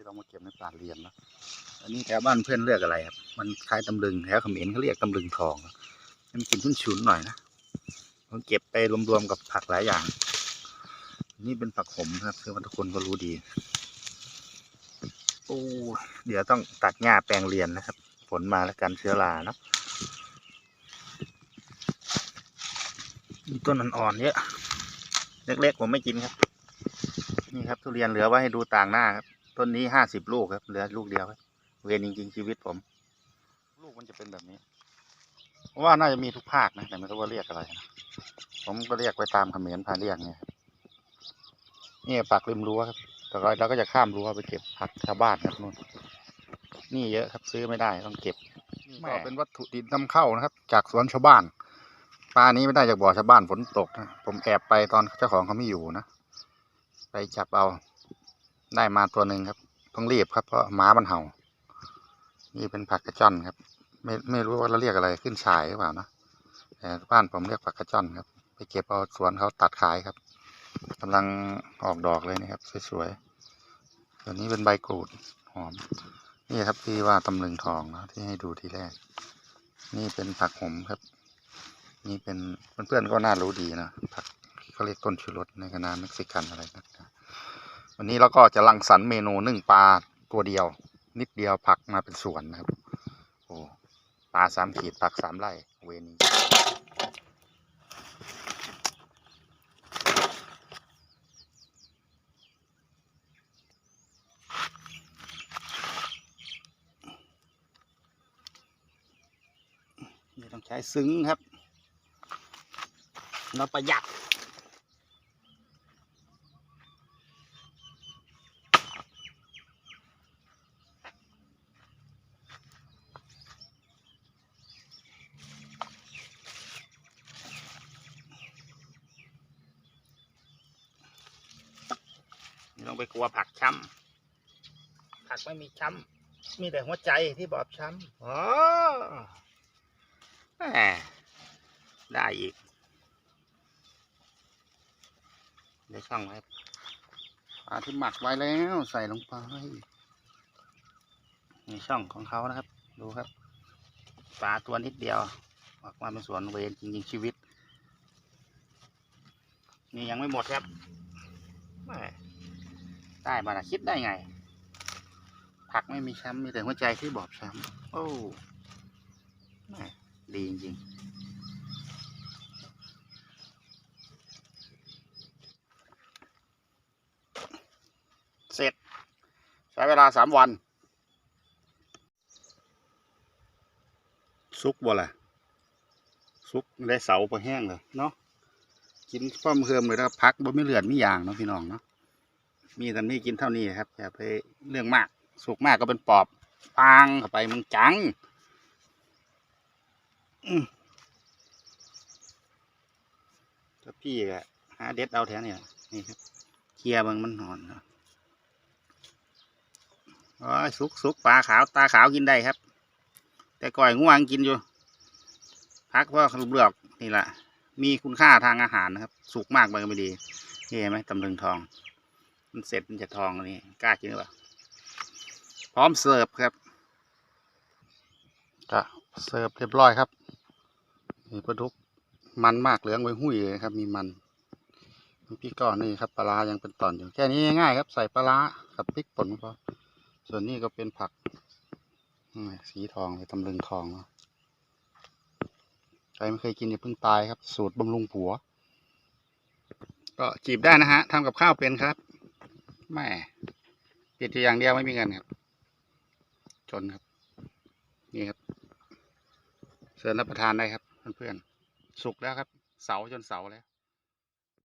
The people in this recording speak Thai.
ที่เรามาเก็บในป่าเรียนนะอันนี้แถวบ้านเพื่อนเรียกอะไรครับ มันคล้ายตำลึงแถวเขมรเขาเรียกตำลึงทองมันกลิ่นฉุนหน่อยนะผมเก็บไปรวมๆกับผักหลายอย่าง นี่เป็นผักขมครับคือว่าทุกคนก็รู้ดีโอ้เดี๋ยวต้องตัดหญ้าแปลงเรียนนะครับผลมาแล้วกันเชื้อราเนาะมีต้นอ่อนๆเยอะเล็กๆผมไม่กินครับ นี่ครับทุเรียนเหลือไว้ให้ดูต่างหน้าครับ ต้นนี้ห้าสิบลูกครับเหลือลูกเดียวครับเวรจริงๆชีวิตผม ลูกมันจะเป็นแบบนี้เพราะว่าน่าจะมีทุกภาคนะแต่ไม่รู้ว่าเรียกอะไรนะผมก็เรียกไปตามเขมรพาเรียกเนี่ยครับนี่ปักริมรั้วครับแต่ก็เราก็จะข้ามรั้วไปเก็บผักชาวบ้านครับนู่นนี่เยอะครับซื้อไม่ได้ต้องเก็บนี่ก็เป็นวัตถุดิบนำเข้านะครับ จากสวนชาวบ้านปลานี้ไม่ได้จากบ่อชาวบ้านฝนตกนะผมแอบไปตอนเจ้าของเขาไม่อยู่นะไปจับเอา ได้มาตัวหนึ่งครับต้องรีบครับเพราะหมามันเห่า นี่เป็นผักกระจอนครับ ไม่ไม่รู้ว่าเราเรียกอะไรขึ้นฉายหรือเปล่านะแต่บ้านผมเรียกผักกระจอนครับ ไปเก็บเอาสวนเขาตัดขายครับกำลังออกดอกเลยนะครับสวยๆตัวนี้เป็นใบกรูดหอม นี่ครับที่ว่าตำลึงทองนะที่ให้ดูทีแรก นี่เป็นผักหอมครับ นี่เป็นเพื่อนๆก็น่ารู้ดีนะผักเขาเรียกต้นชูรสในคณะเม็กซิกันอะไรนะ วันนี้เราก็จะรังสรรค์เมนูนึ่งปลาตัวเดียว นิดเดียวผักมาเป็นสวนนะครับโอ้ปลาสามขีดผักสามไร่เวนี้นี่ต้องใช้ซึ้งครับ เราประหยัด ไม่ต้องไปกลัวผักช้ำผักไม่มีช้ำมีแต่หัวใจที่บอบช้ำอ๋อแหมได้อีกเดี๋ยวช่องไว้ปลาที่หมักไว้แล้วใส่ลงไปนี่ช่องของเขานะครับ ดูครับปลาตัวนิดเดียวออกมาเป็นสวนเวรจริงๆชีวิต นี่ยังไม่หมดครับแหม ได้มาละคิดได้ไง ผักไม่มีช้ำมีแต่หัวใจที่บอบช้ำโอ้แม่ดีจริงๆ เสร็จ ใช้เวลาสามวัน ซุกบ่ล่ะ ซุกได้เสาพอแห้งเลยเนาะกินพร้อมเพิ่มเลยนะครับพักบ่ไม่เลือดไม่ยางเนาะพี่น้องเนาะ มีแต่นี่กินเท่านี้ครับอย่าไปเรื่องมาก สุกมากก็เป็นปอบปางเข้าไปมึงจังอืมถ้าพี่ก็หาเด็ดเอาแถวนี้ล่ะนี่ครับเคลียร์มันมันหอนนะโอ้ยสุกสุกปลาขาวตาขาวกินได้ครับ แต่ก่อยง่วงกินอยู่ พักเพราะเลือกนี่แหละมีคุณค่าทางอาหารนะครับ สุกมากไปก็ไม่ดีเห็นไหมตำลึงทอง มันเสร็จมันจะทองนี่กล้ากินหรือเปล่าพร้อมเสิร์ฟครับจะเสิร์ฟเรียบร้อยครับนี่ปลาดุกมันมากเหลืองไว้หุ้ยเลยครับ มีมันพี่ก้อนนี่ครับปลารายังเป็นตอนอยู่แค่นี้ง่ายครับ ใส่ปลาร้ากับพริกป่นพอส่วนนี้ก็เป็นผักสีทองเลยตำลึงทองใครไม่เคยกินอย่าเพิ่งตายครับ สูตรบำรุงผัว ก็จีบได้นะฮะทำกับข้าวเป็นครับ แม่ติดอยู่อย่างเดียวไม่มีเงินครับ จนครับ นี่ครับเชิญรับประทานได้ครับเพื่อนๆสุกแล้วครับ เสาจนเสาแล้ว